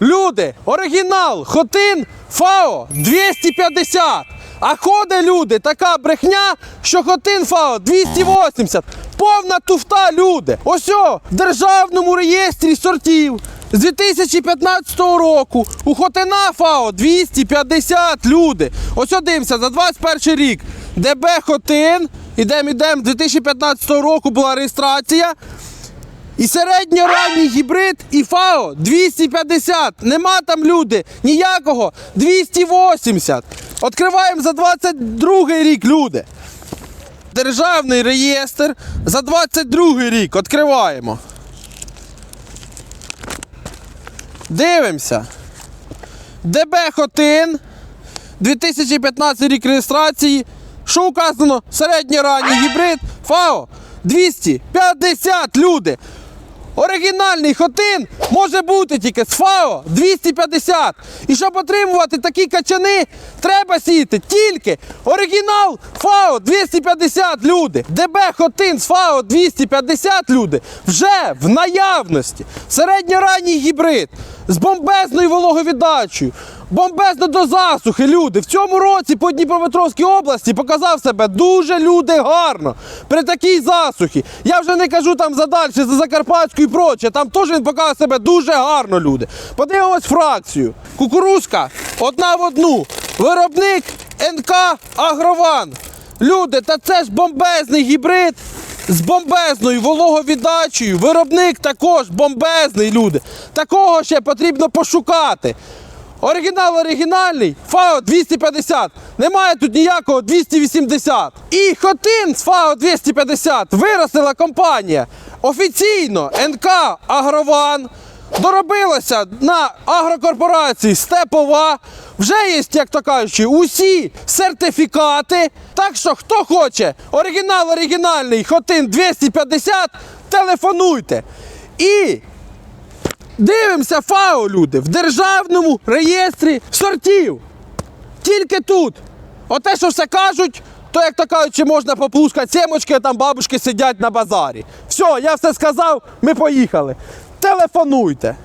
Люди, оригінал, Хотин, ФАО 250. А ходить люди, така брехня, що Хотин ФАО 280. Повна туфта, люди. Ось о, в державному реєстрі сортів з 2015 року у Хотина ФАО 250 люди. Ось дивимося, за 21 рік. ДБ Хотин. Ідемо, ідемо, 2015 року була реєстрація. І середньоранній гібрид і ФАО 250. Нема там люди ніякого 280. Відкриваємо за 22 рік люди. Державний реєстр за 22 рік відкриваємо. Дивимося. ДБ Хотин. 2015 рік реєстрації. Що указано? Середньоранній гібрид ФАО 250 люди. Оригінальний хотин може бути тільки з ФАО 250. І щоб отримувати такі качани, треба сіяти тільки оригінал ФАО 250 люди. ДБ хотин з ФАО 250 люди вже в наявності. Середньоранній гібрид з бомбезною вологовіддачею. Бомбезно до засухи, люди. В цьому році по Дніпропетровській області показав себе дуже люди гарно. При такій засухі. Я вже не кажу там за далі, за Закарпатську і проче. Там теж він показав себе дуже гарно, люди. Подивимось фракцію. Кукурузка одна в одну. Виробник НК Агрован. Люди, та це ж бомбезний гібрид з бомбезною вологовіддачею. Виробник також бомбезний, люди. Такого ще потрібно пошукати. Оригінал оригінальний, ФАО 250. Немає тут ніякого 280. І Хотин з ФАО 250 виростила компанія. Офіційно НК Агрован доробилася на агрокорпорації Степова. Вже є, як то кажучи, усі сертифікати. Так що, хто хоче оригінал оригінальний Хотин 250, телефонуйте. І Дивимося ФАО, люди, в державному реєстрі сортів. Тільки тут. Оте, що все кажуть, то, як то кажуть, можна поплускати сімочки, а там бабушки сидять на базарі. Все, я все сказав, ми поїхали. Телефонуйте.